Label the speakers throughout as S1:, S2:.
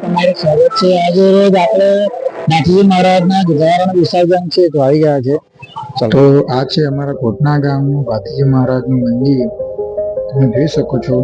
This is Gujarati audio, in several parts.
S1: તમારું સ્વાગત છે આજે રોજ આપણે નાથજી મહારાજના ગજારાનું વિસર્જન છે તો છે
S2: તો આ છે અમારા કોટના ગામનું ભાતીજી મહારાજનું મંદિર. તમે જોઈ શકો છો.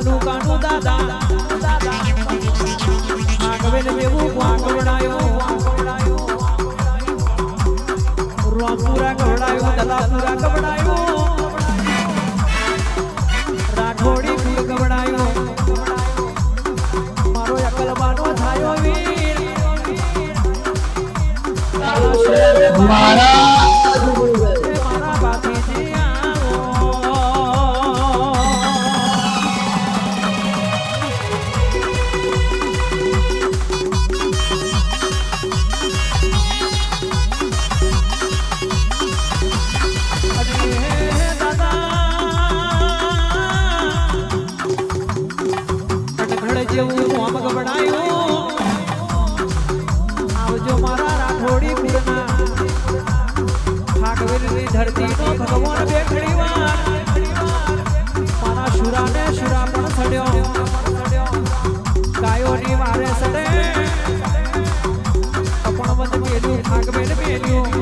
S3: કપડવદ તાલુકાનું દાદા. દાદા આગવેલ મેવું વાંકવડાયો રોમપુરા કવડાયો દલાપુરા કવડાયો રાઠોડી કુળ કવડાયો મારો અકલવાનો થાયો વીર.
S1: મારા
S3: જેવું મોમ ગબડાયું આવજો મારા રાઠોડી કુળના. ભાગવેલની ધરતીનો ભગવાન બેઠડી વાર. મારા શુરાને શુરા પણ સડ્યો. ગાયોની વારે સડે. કપણ વન મેલ્યું ભાગવેલ મેલ્યું.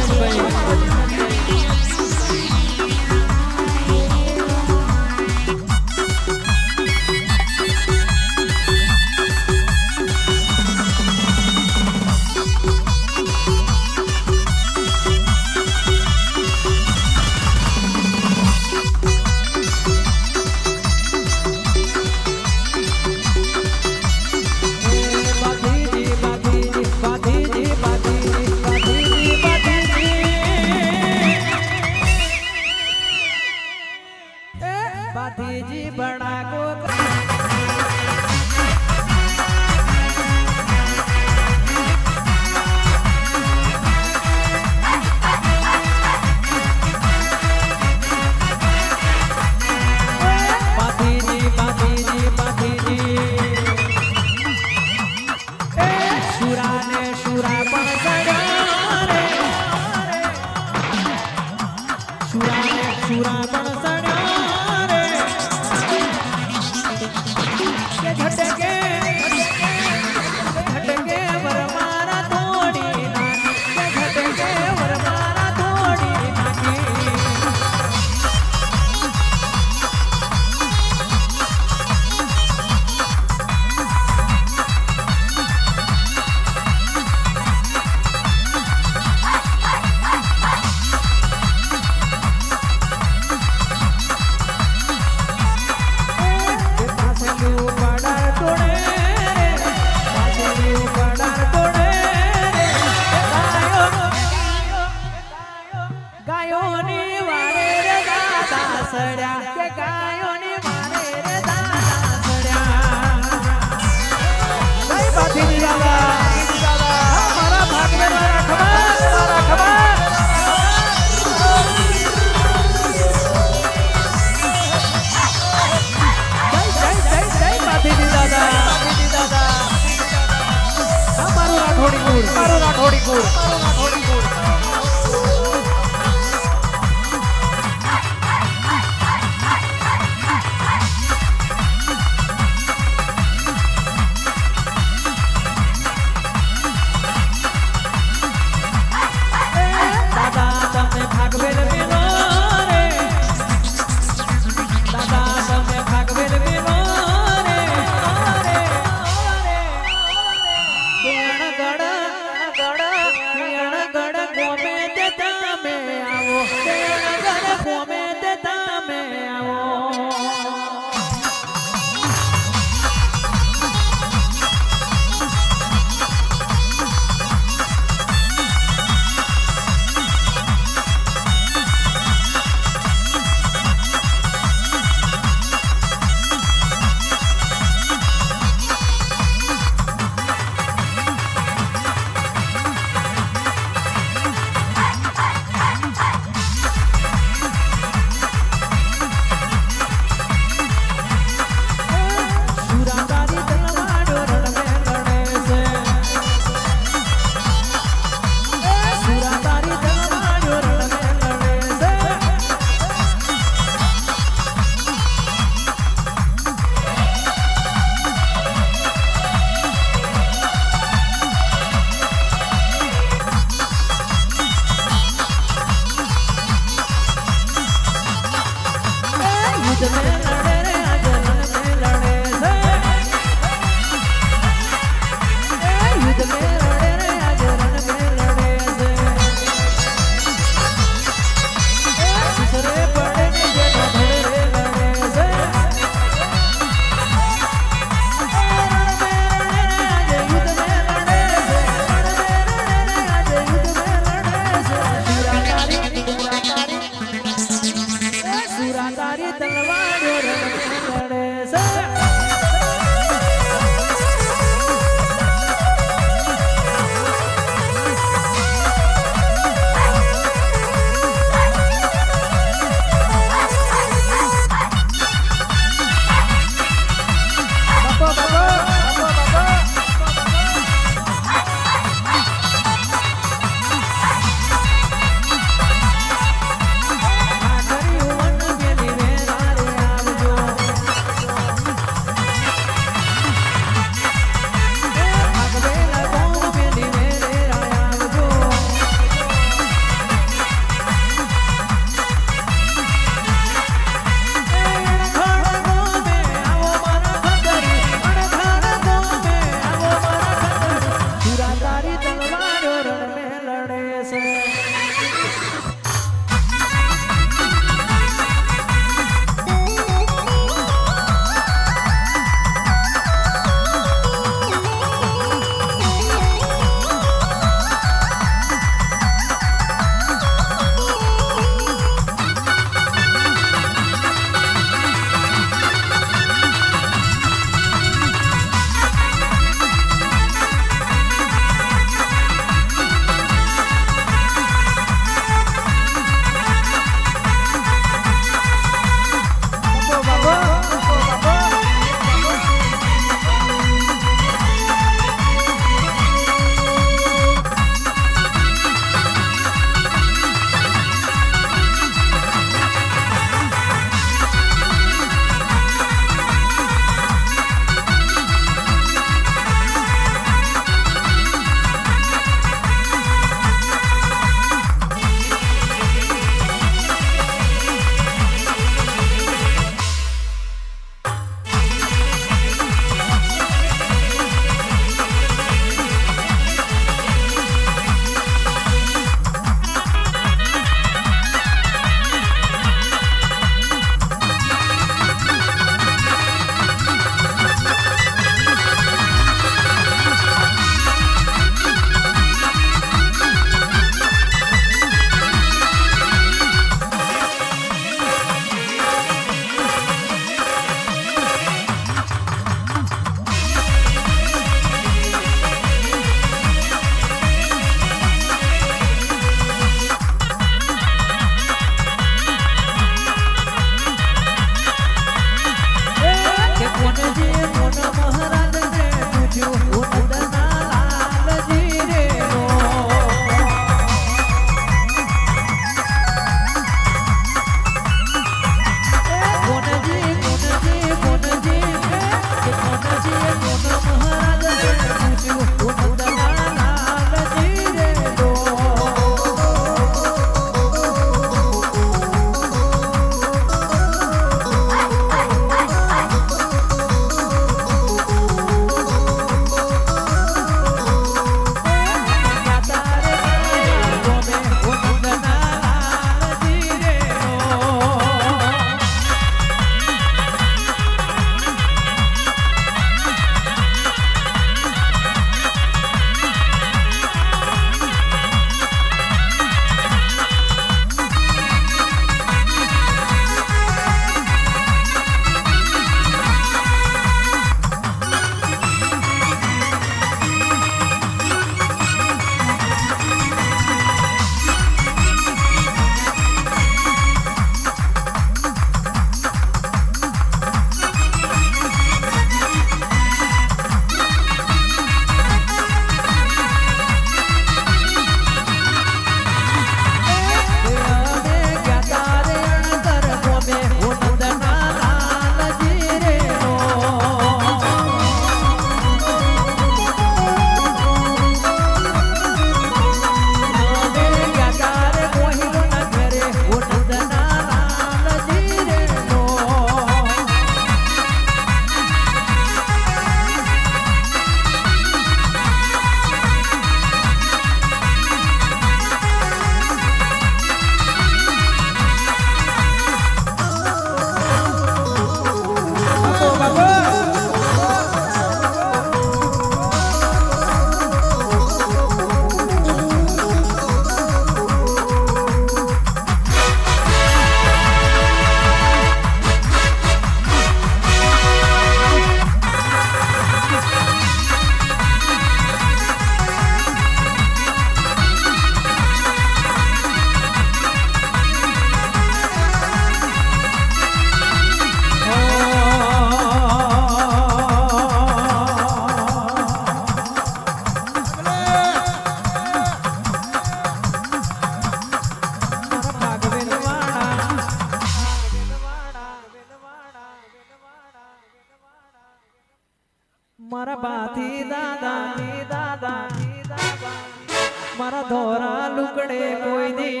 S3: મારા ધોરા લુકડે કોઈ દી.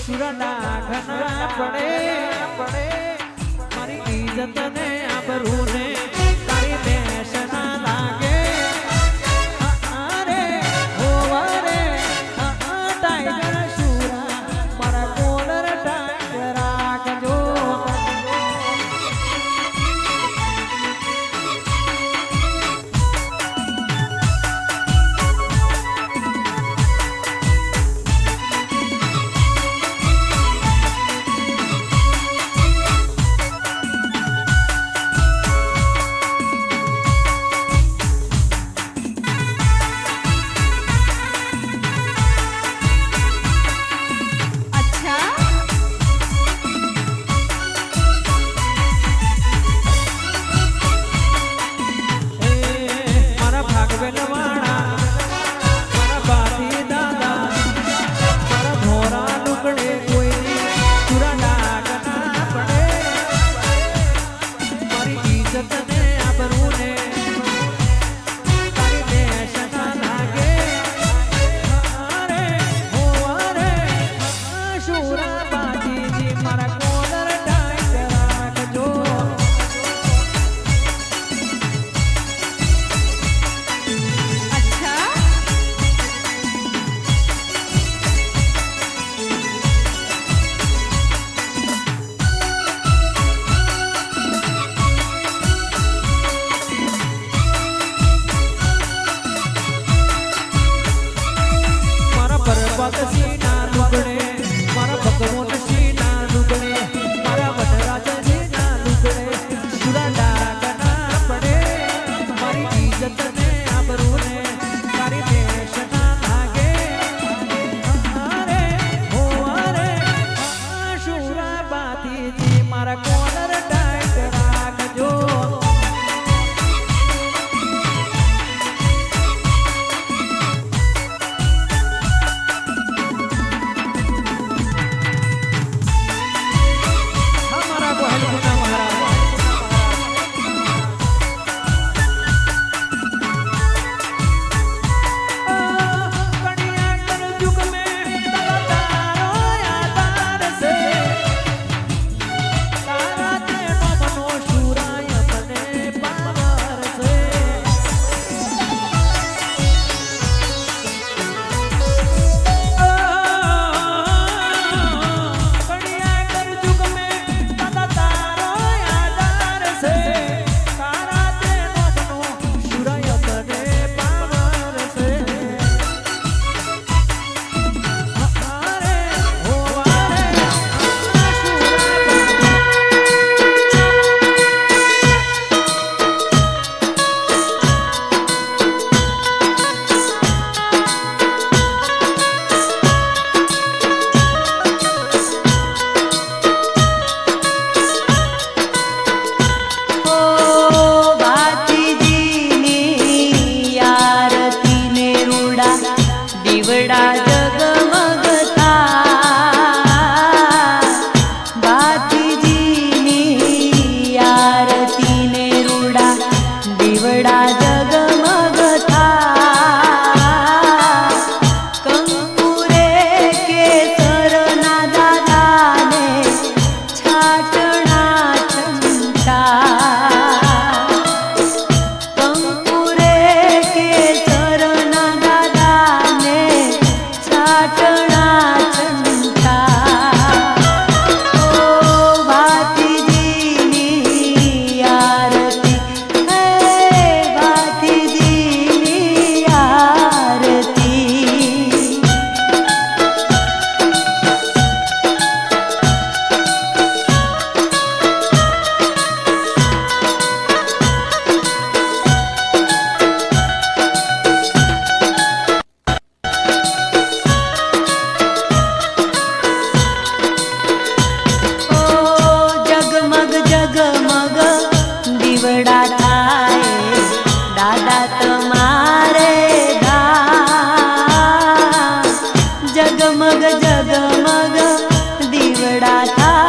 S3: સુરડા ઘના પડે. પડે મારી ઇજ્જત ને આબરૂ ને para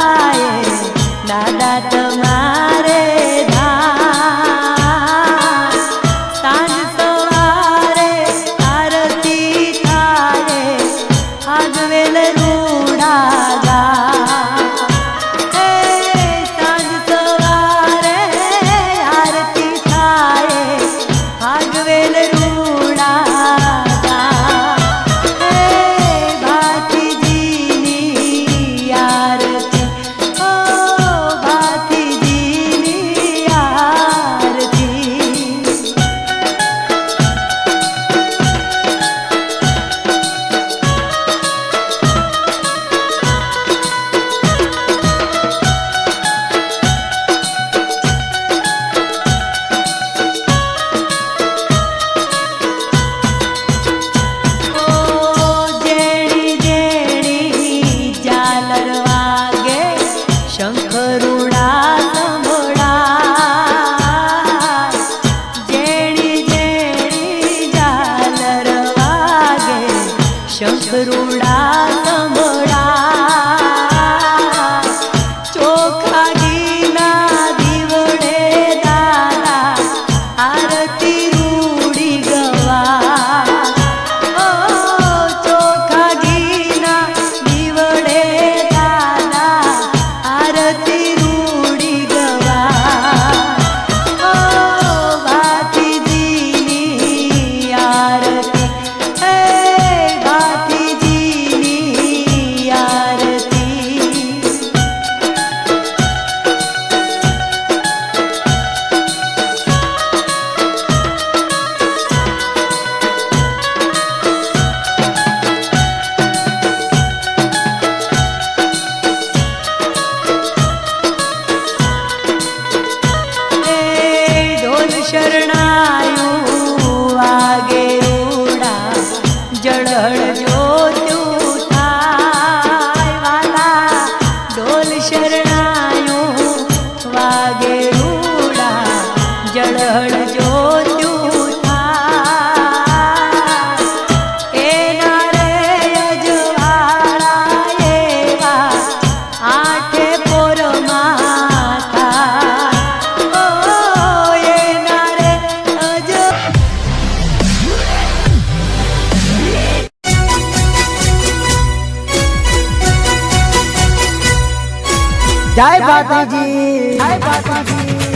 S4: શરણાયું. 爱把自己。